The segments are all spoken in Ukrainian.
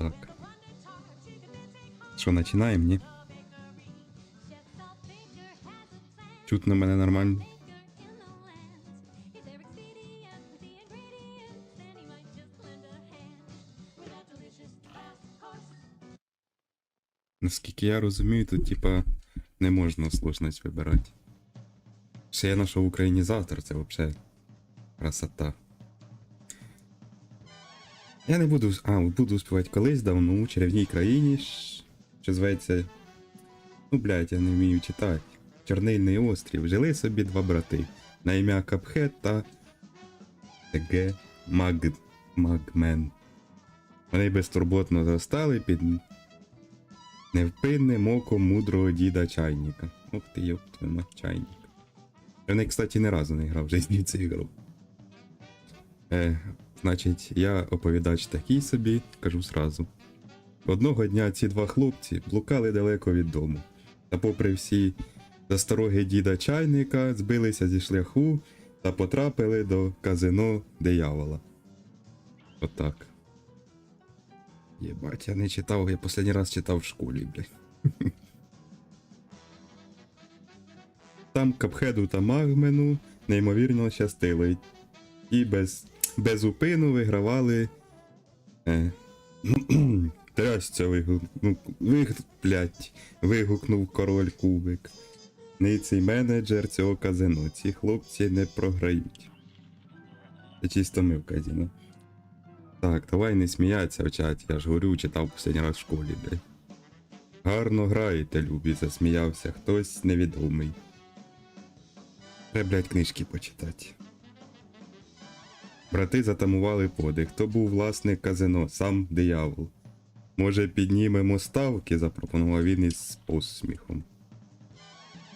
Так. Що, починаємо, ні? Чутно мене нормально. Наскільки я розумію, тут типа не можна сложність вибирати. Ще я знайшов українізатор, це взагалі красота. Я не буду. А, буду співати колись давно у чарівній країні, що зветься. Ну, блядь, я не вмію читати. Чорнильний острів. Жили собі два брати. На ім'я Капхет та Г. Маг... Магмен. Вони безтурботно зростали під невпинним оком мудрого діда чайника. Ух ти, йоп, мать, чайник. Я не, кстати, ні разу не грав в житті цю ігру. Е, значить, я оповідач такий собі, кажу сразу. Одного дня ці два хлопці блукали далеко від дому. Та попри всі застороги діда чайника, збилися зі шляху та потрапили до казино диявола. Отак. Єбать, я не читав, я останній раз читав в школі, блядь. Там капхеду та магмену неймовірно щастило. І без, без упину вигравали. Е, Трясця вигукнув. Виг, блядь, вигукнув король кубик. Ниций менеджер цього казино. Ці хлопці не програють. Це чисто ми в казино. Так, давай не сміяться в чаті, я ж говорю, читав останній раз в школі, блядь. Гарно граєте, любі, засміявся хтось невідомий. Треба, блядь, книжки почитати. Брати затамували подих. Хто був власник казино, сам диявол. Може, піднімемо ставки, запропонував він із посміхом.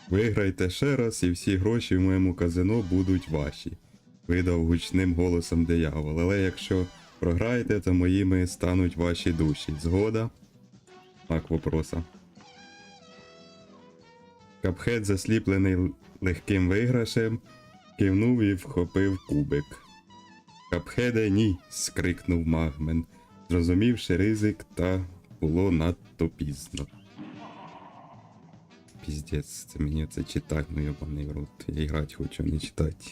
Виграйте ще раз, і всі гроші в моєму казино будуть ваші, видав гучним голосом диявол. Але якщо програєте, то моїми стануть ваші душі. Згода? Так, вопроса. Капхет, засліплений легким виграшем, кивнув і вхопив кубик. Капхеде, ні. скрикнув Магмен, зрозумівши ризик, та було надто пізно. Піздець, це мені це читати, ну йобаний рот. Я грати хочу, не читати.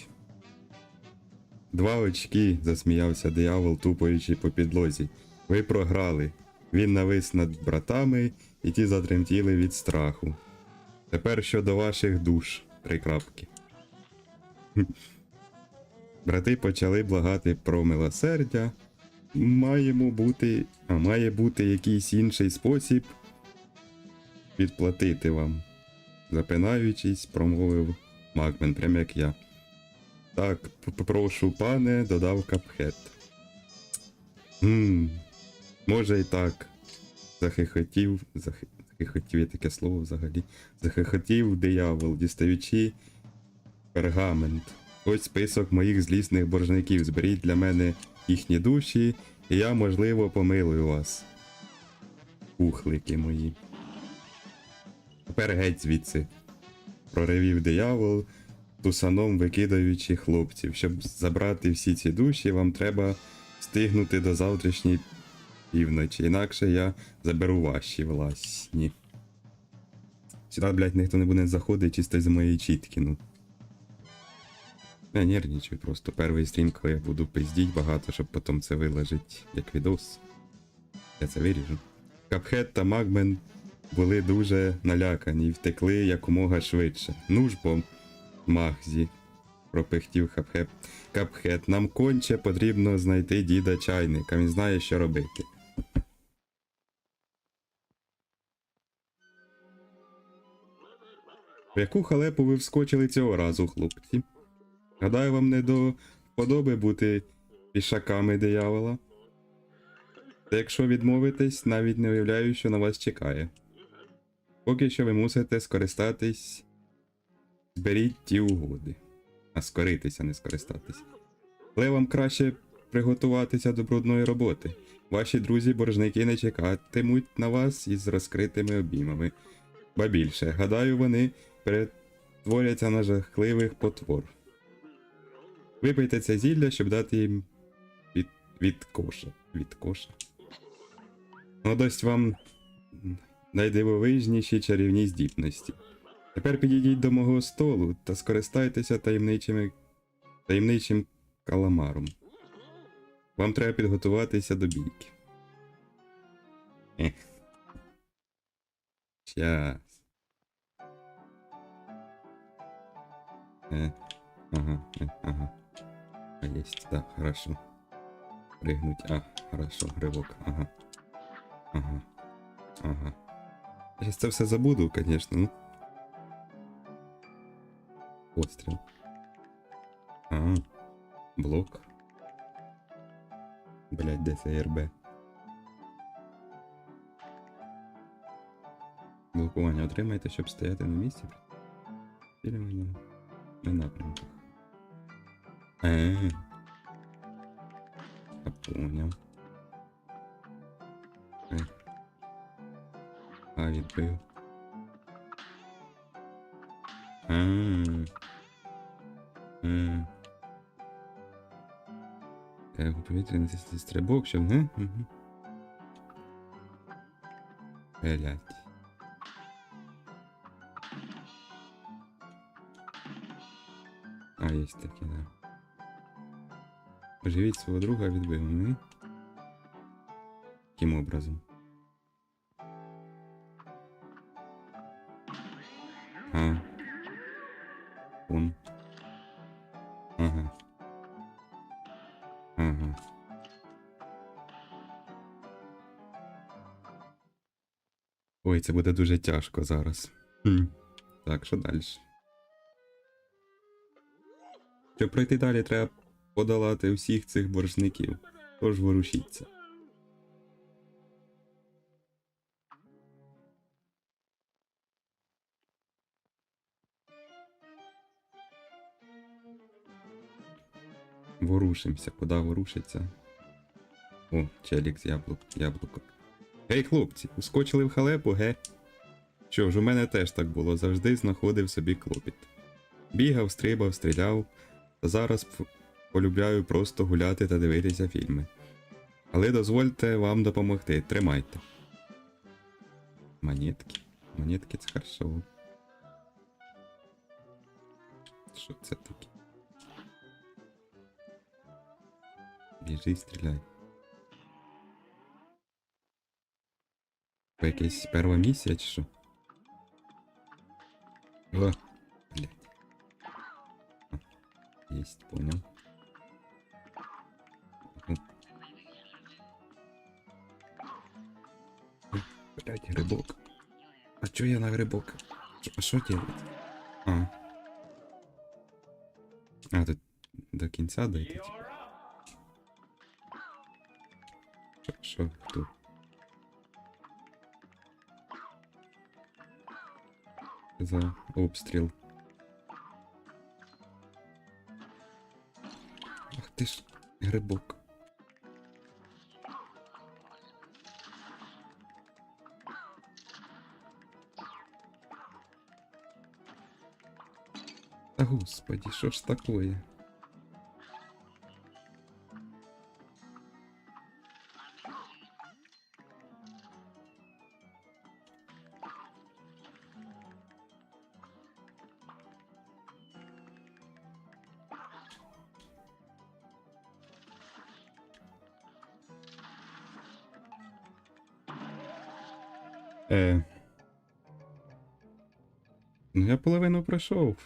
Два очки, засміявся диявол, тупаючи по підлозі. Ви програли. Він навис над братами, і ті затремтіли від страху. Тепер щодо ваших душ. Три крапки. Брати почали благати про милосердя. Маємо бути. А має бути якийсь інший спосіб відплатити вам. Запинаючись, промовив Макмен, прям як я. Так, прошу, пане, додав капхет. Гм, може і так. Захихотів. Захи... Захихотів є таке слово взагалі. Захихотів диявол, дістаючи пергамент. Ось список моїх злісних боржників. Зберіть для мене їхні душі, і я, можливо, помилую вас. Кухлики мої. Тепер геть звідси. Проривів диявол, тусаном викидаючи хлопців. Щоб забрати всі ці душі, вам треба встигнути до завтрашньої півночі, інакше я заберу ваші власні. Сюди, блядь, ніхто не буде заходити чисто з моєї чітки, ну. Я нервничаю просто. Перший стрім, коли я буду пиздіть багато, щоб потім це виложити як відос. Я це виріжу. Капхет та Магмен були дуже налякані і втекли якомога швидше. Ну ж бо, Магзі, пропихтів Капхет. Капхет, нам конче потрібно знайти діда чайника, він знає, що робити. В яку халепу ви вскочили цього разу, хлопці? Гадаю, вам не до вподоби бути пішаками диявола. Та якщо відмовитесь, навіть не уявляю, що на вас чекає. Поки що ви мусите скористатись. Зберіть ті угоди. А скоритися, не скористатись. Але вам краще приготуватися до брудної роботи. Ваші друзі-боржники не чекатимуть на вас із розкритими обіймами. Ба більше, гадаю, вони перетворяться на жахливих потвор. Випийте це зілля, щоб дати їм від, від коша. Від коша. Воно дасть вам найдивовижніші чарівні здібності. Тепер підійдіть до мого столу та скористайтеся таємничими... таємничим каламаром. Вам треба підготуватися до бійки. Ех. Щас. Е, ага, ага. А есть, да, хорошо. Прыгнуть, а, хорошо, рывок, ага. Ага. Ага. Я сейчас це все забуду, конечно, ну. Постріл. А, блок. Блять, де це РБ? Блокування отримайте, щоб стояти на місці. Підсилювання на напрямках. Е. Я поняв. Е. А, відбив. А. Е. Е, у повітряний стрибок, щоб не? Угу. Блять. А, есть таки, да. Оживіть свого друга відбивами. Яким образом? А. Он. Ага. Ага. Ой, це буде дуже тяжко зараз. Так, що далі? Щоб пройти далі, треба подолати всіх цих боржників. Тож ворушіться. Ворушимося, куди ворушиться? О, челік з яблук, яблуко. Гей, хлопці, ускочили в халепу, ге? Що ж, у мене теж так було, завжди знаходив собі клопіт. Бігав, стрибав, стріляв, та зараз полюбляю просто гуляти та дивитися фільми. Але дозвольте вам допомогти, тримайте. Монетки. Монетки це хорошо. Що це таке? Біжи, стріляй. Якась перша місія чи що? О, блядь. Есть, понял. Ой, Блядь, грибок. А чё я на грибок? А что делать? А. А, тут до кінця дойти, типа. Що, що тут? За обстріл. Ах ти ж, грибок. Господи, що ж такое? Е. Ну, я половину пройшов.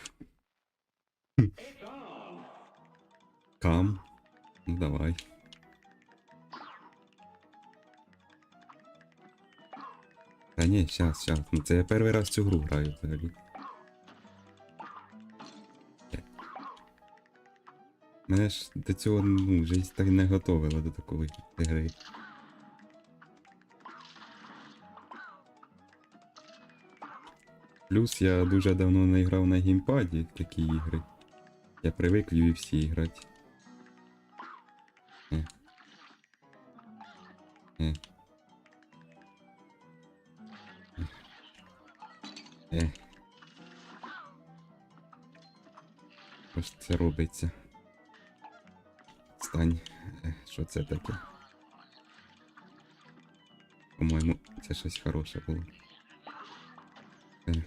Ні, щас, щас. Ну це я перший раз цю гру граю взагалі. Мене ж до цього, ну, жизнь так не готовила до такої гри. Плюс я дуже давно не грав на геймпаді в такі ігри. Я привик UFC грати. Це робиться? Стань. Е, Що це таке? По-моєму, це щось хороше було. Е,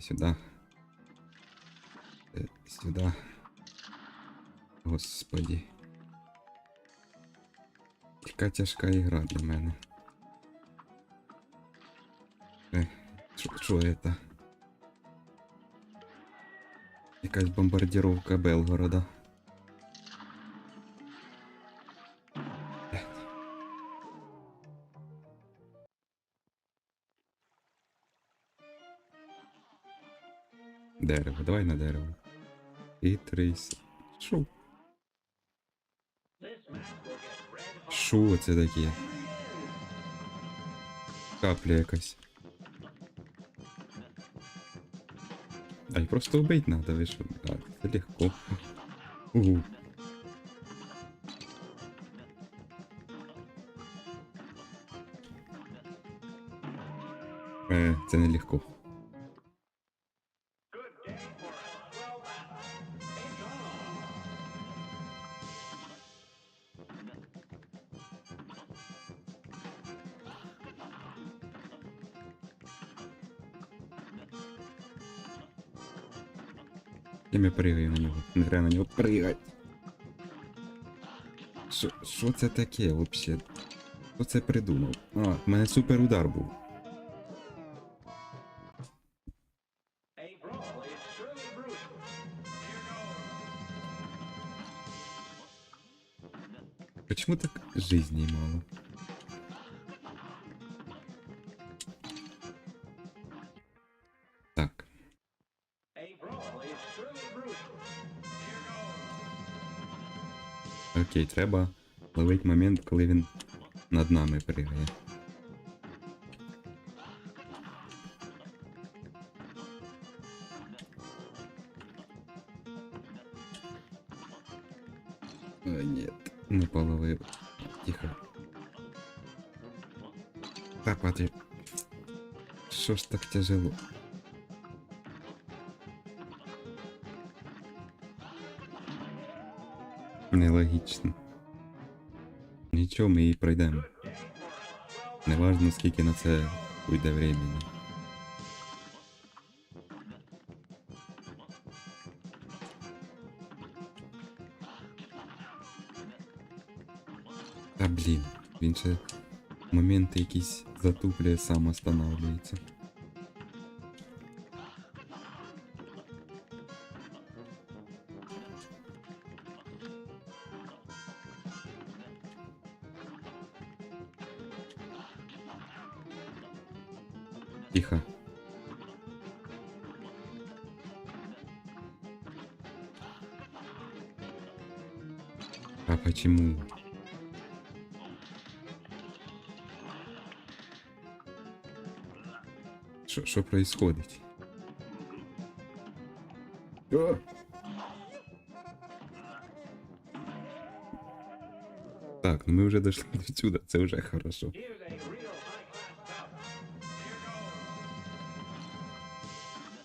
сюди. Сюди. Господі. Яка тяжка ігра для мене. Е, що це? Якась бомбардіровка Белгорода. Дерево, давай на дерево. І три. с- Шо? Шо це таке? Капля якась. А й просто убить надо, видишь? Да, это легко. Угу. Е, це не пригаю на нього. Не на нього пригати. Що, це таке вообще? Хто це придумав? А, в мене супер удар був. Почему так жизней мало? Окей, треба ловити момент, коли він над нами пригає. Нет, не половив. Тихо. Та пати. Що ж так тяжело? Нелогічно. Нічого, ми її пройдемо. Неважно, скільки на це уйде времени. Та блін, він ще моменти якісь затуплює, сам останавливається. Что, что происходит? О! Так, ну мы уже дошли до сюда, это уже хорошо.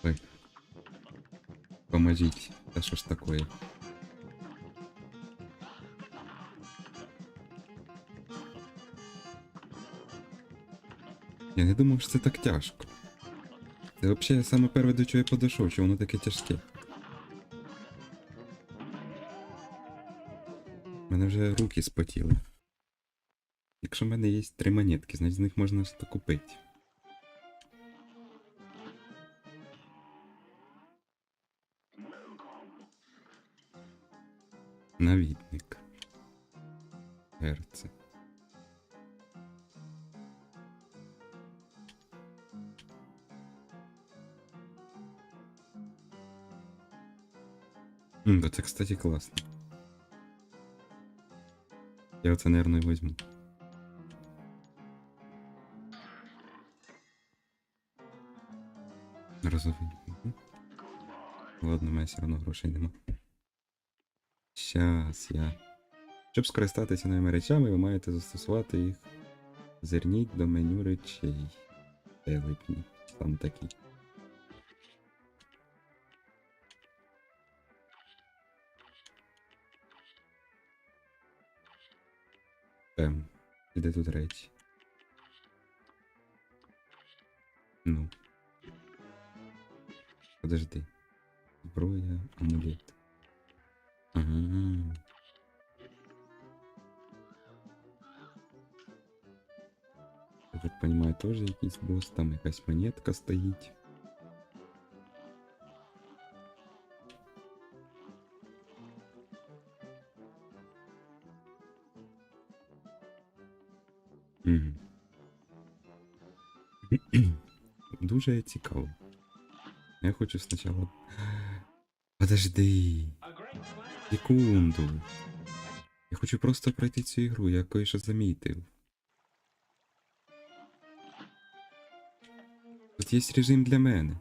Ой. Поможите. Да что ж такое? Я не думав, що це так тяжко. Це взагалі саме перше, до чого я подійшов, що воно таке тяжке. У мене вже руки спотіли. Якщо в мене є три монетки, значить з них можна щось купити. Навідник. Герце. Да це, кстати, класно. Я оце, наверное, возьму. Розовий. Ладно, у все одно грошей нема. Щас я. Щоб скористатися новими речами, ви маєте застосувати їх. Зерніть до меню речей. Великні. Там такі. Ем, і де тут речі? Ну. Подожди. Зброя, амулет. Ага. Я так понимаю, теж якийсь бос, там якась монетка стоїть. Дуже цікаво. Я хочу спочатку. Подожди. Секунду. Я хочу просто пройти цю ігру, я кое-що замітив. Тут є режим для мене.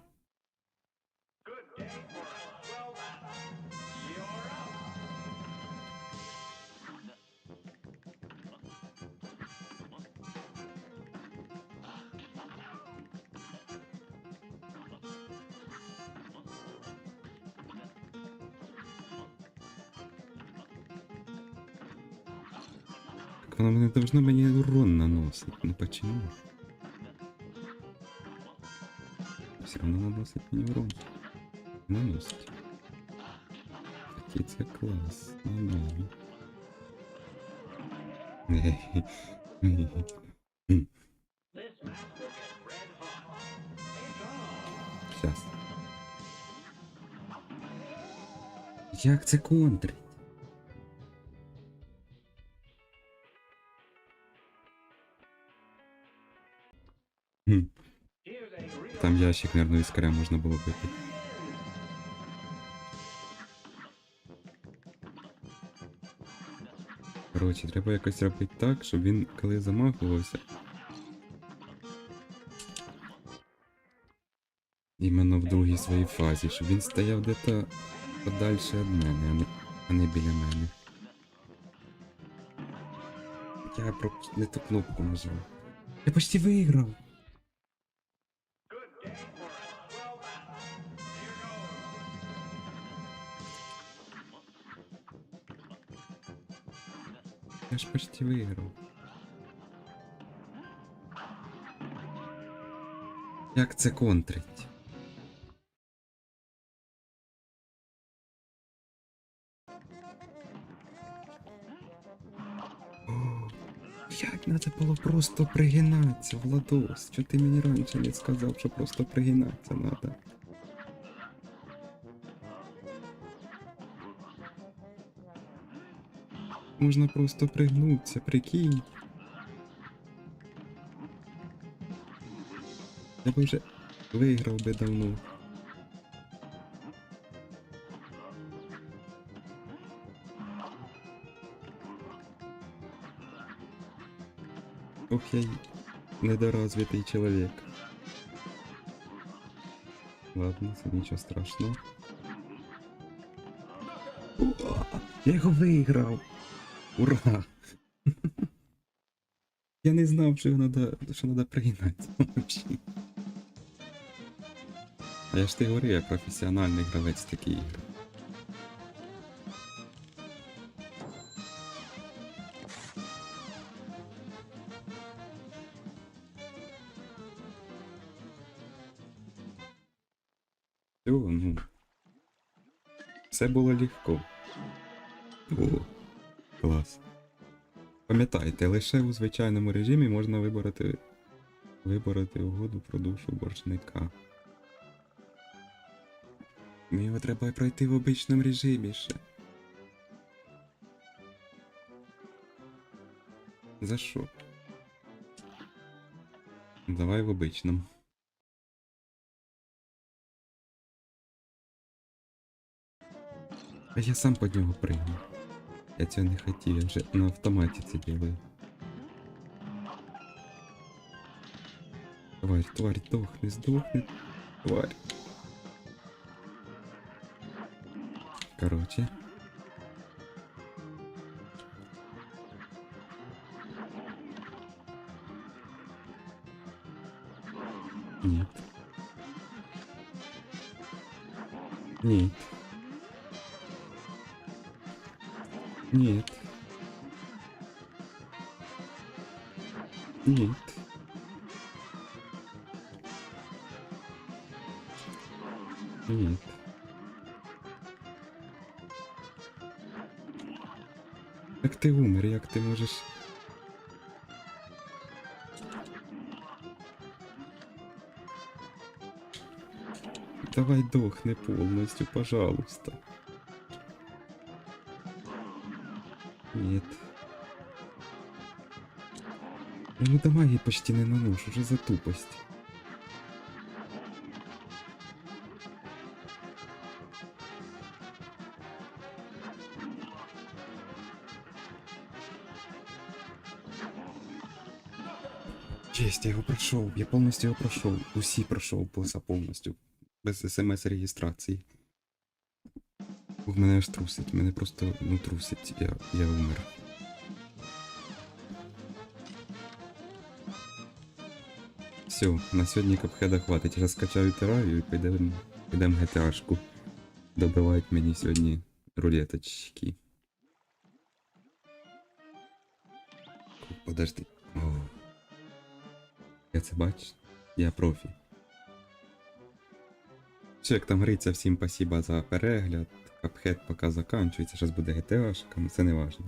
Так воно не должно мені урон наносить. Ну почему? Все равно наносить мені урон. Наносить. Такий це клас. Ну, ну. Сейчас. Як це контрить? Хм. Там ящик, наверное, іскаря можна було випити. Коротше, треба якось робити так, щоб він коли замахувався. Іменно в другій своїй фазі, щоб він стояв де-то подальше від мене, а не, а не біля мене. Я про не ту кнопку нажав. Я почти виграв. Я ж почти виграв. Як це контрить? О, Як треба було просто пригинатися, Владос? Що ти мені раніше не сказав, що просто пригинатися треба? Можна просто пригнутися, прикинь. Я би вже виграв би давно. Ох, я недоразвитий чоловік. Ладно, це нічого страшного. Уа! Я його виграв! Ура! Я не знав, що його надо, що надо пригинати. А я ж ти говорю, я професіональний гравець такі ігри. Все, ну. Все було легко. О, клас. Пам'ятайте, лише у звичайному режимі можна вибороти, вибороти угоду про душу боржника. Мені його треба пройти в обичному режимі ще. За що? Давай в обичному. Я сам под нього пригну. Я цього не хотів, я вже на автоматі це делаю. Тварь, тварь, дохни, здохни. Тварь. Короче. Нет. Нет. Нет. Нет. Ні. Як ти умер, як ти можеш. Давай дохни повністю, пожалуйста. Нет. Ну її почти не наношу, уже за тупость. Честь, я його пройшов, я повністю його пройшов. Усі пройшов босса повністю. Без смс-реєстрації. Ух, мене аж трусить, мене просто ну трусить, я, я умер. Все, на сьогодні капхеда хватить. Я скачаю терарію і підемо підем GTA-шку. Добивають мені сьогодні рулеточки. Подожди. О. Я це бачу? Я профі. Все, як там говориться, всім спасибо за перегляд. Капхед поки заканчується, зараз буде GTA-шка, це не важно.